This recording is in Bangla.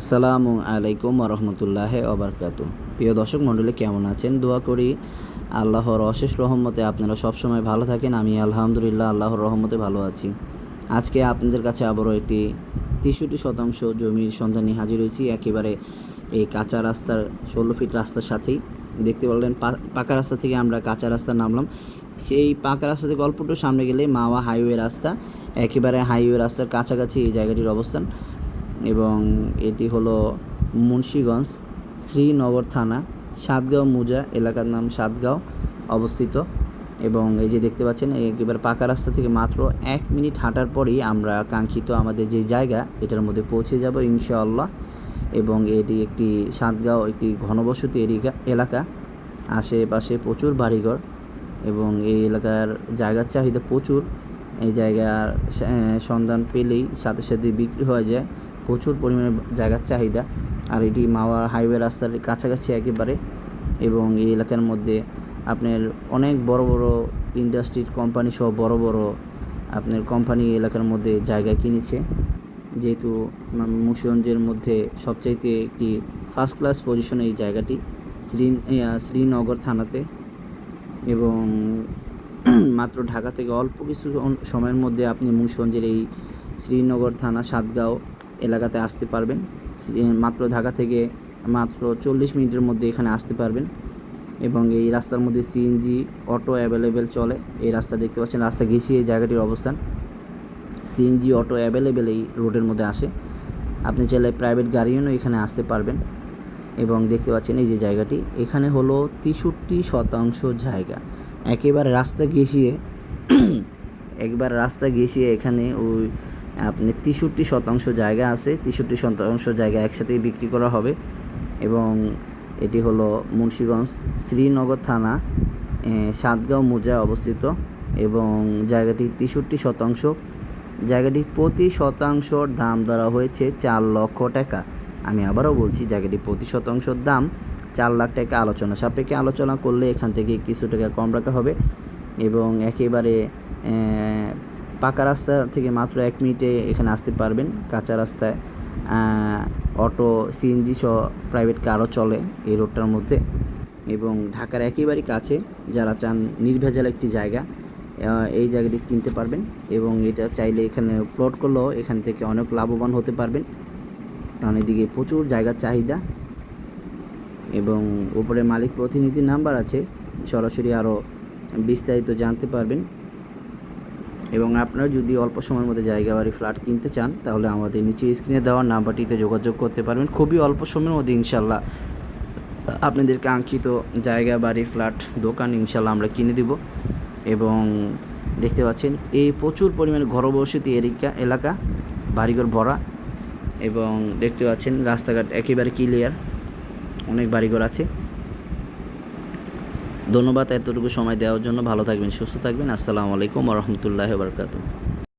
আসসালামু আলাইকুম রহমতুল্লাহ অবরকাত প্রিয় দর্শক মণ্ডলী, কেমন আছেন? দোয়া করি আল্লাহর অশেষ রহমতে আপনারা সবসময় ভালো থাকেন। আমি আলহামদুলিল্লাহ আল্লাহর রহমতে ভালো আছি। আজকে আপনাদের কাছে আবারও একটি তেষট্টি শতাংশ জমির সন্ধান হাজির হয়েছি। একেবারে এই কাঁচা রাস্তার ষোলো ফিট রাস্তার সাথেই। দেখতে পারলেন পাকা রাস্তা থেকে আমরা কাঁচা রাস্তা নামলাম। সেই পাকা রাস্তা থেকে অল্প সামনে গেলে মাওয়া হাইওয়ে রাস্তা। একেবারে হাইওয়ে রাস্তার কাছাকাছি এই জায়গাটির অবস্থান। এবং এটি হলো মুন্সীগঞ্জ শ্রীনগর থানা সাতগাঁও মুজা এলাকার নাম সাতগাঁও অবস্থিত। এবং এই যে দেখতে পাচ্ছেন একেবারে পাকা রাস্তা থেকে মাত্র এক মিনিট হাঁটার পরেই আমরা কাঙ্ক্ষিত আমাদের যে জায়গা, এটার মধ্যে পৌঁছে যাব ইনশাআল্লাহ। এবং এটি একটি সাতগাঁও একটি ঘনবসতি এরিকা, এলাকা। আশেপাশে প্রচুর বাড়িঘর এবং এই এলাকার জায়গার চাহিদা প্রচুর। এই জায়গার সন্ধান পেলেই সাথে সাথে বিক্রি হয়ে যায়। প্রচুর পরিমাণে জায়গার চাহিদা। আর এটি মাওয়া হাইওয়ে রাস্তার কাছাকাছি একেবারে এবং এই এলাকার মধ্যে আপনার অনেক বড় বড় ইন্ডাস্ট্রির কোম্পানি সহ বড় বড় আপনার কোম্পানি এলাকার মধ্যে জায়গা কিনেছে। যেহেতু মুন্সিগঞ্জের মধ্যে সবচাইতে একটি ফার্স্ট ক্লাস পজিশনে এই জায়গাটি শ্রী শ্রীনগর থানাতে। এবং মাত্র ঢাকা থেকে অল্প কিছু সময়ের মধ্যে আপনি মুন্সিগঞ্জের এই শ্রীনগর থানা, সাতগাঁও এলাকাতে আসতে পারবেন। মাত্র ঢাকা থেকে মাত্র চল্লিশ মিনিটের মধ্যে এখানে আসতে পারবেন এবং এই রাস্তার মধ্যে সিএনজি অটো অ্যাভেলেবেল চলে। এই রাস্তা দেখতে পাচ্ছেন, রাস্তা ঘেঁষিয়ে এই জায়গাটির অবস্থান। সিএনজি অটো অ্যাভেলেবেল এই রোডের মধ্যে আসে। আপনি চাইলে প্রাইভেট গাড়িও এখানে আসতে পারবেন এবং দেখতে পাচ্ছেন এই যে জায়গাটি। এখানে হলো তেষট্টি শতাংশ জায়গা। একেবারে রাস্তা ঘেঁষিয়ে, একবার রাস্তা ঘেঁষিয়ে এখানে ওই আপনি তেষট্টি শতাংশ জায়গা আছে, তেষট্টি শতাংশ জায়গা একসাথেই বিক্রি করা হবে এবং এটি হলো মুন্সীগঞ্জ শ্রীনগর থানা সাতগাঁও মোজায় অবস্থিত এবং জায়গাটি তেষট্টি শতাংশ। জায়গাটি প্রতি শতাংশর দাম ধরা হয়েছে চার লক্ষ টাকা। আমি আবারও বলছি, জায়গাটি প্রতি শতাংশর দাম চার লাখ টাকা। আলোচনা সাপেক্ষে আলোচনা করলে এখান থেকে কিছু টাকা কম রাখা হবে এবং একেবারে পাকা রাস্তা থেকে মাত্র এক মিনিটে এখানে আসতে পারবেন, কাঁচা রাস্তায়। অটো সিএনজি সহ প্রাইভেট কারও চলে এই রোডটার মধ্যে এবং ঢাকার একেবারেই কাছে, যারা চান নির্ভেজাল একটি জায়গা এই জায়গাটি কিনতে পারবেন এবং এটা চাইলে এখানে প্লট করলেও এখান থেকে অনেক লাভবান হতে পারবেন। কারণ এদিকে প্রচুর জায়গার চাহিদা এবং উপরে মালিক প্রতিনিধির নাম্বার আছে, সরাসরি আরও বিস্তারিত জানতে পারবেন। এবং আপনারা যদি অল্প সময়ের মধ্যে জায়গা বাড়ি ফ্ল্যাট কিনতে চান, তাহলে আমাদের নিচে স্ক্রিনে দেওয়া নাম্বারটিতে যোগাযোগ করতে পারবেন। খুবই অল্প সময়ের মধ্যে ইনশাল্লাহ আপনাদের কাঙ্ক্ষিত জায়গা বাড়ি ফ্ল্যাট দোকান ইনশাল্লাহ আমরা কিনে দিব। এবং দেখতে পাচ্ছেন, এই প্রচুর পরিমাণে ঘরবসতি এরিকা, এলাকা, বাড়িঘর ভরা। এবং দেখতে পাচ্ছেন, রাস্তাঘাট একেবারে ক্লিয়ার অনেক বাড়িঘর আছে। ধন্যবাদ এতটুকু সময় দেওয়ার জন্য। ভালো থাকবেন সুস্থ থাকবেন। আসসালামু আলাইকুম রহমতুল্লাহ বারকাতু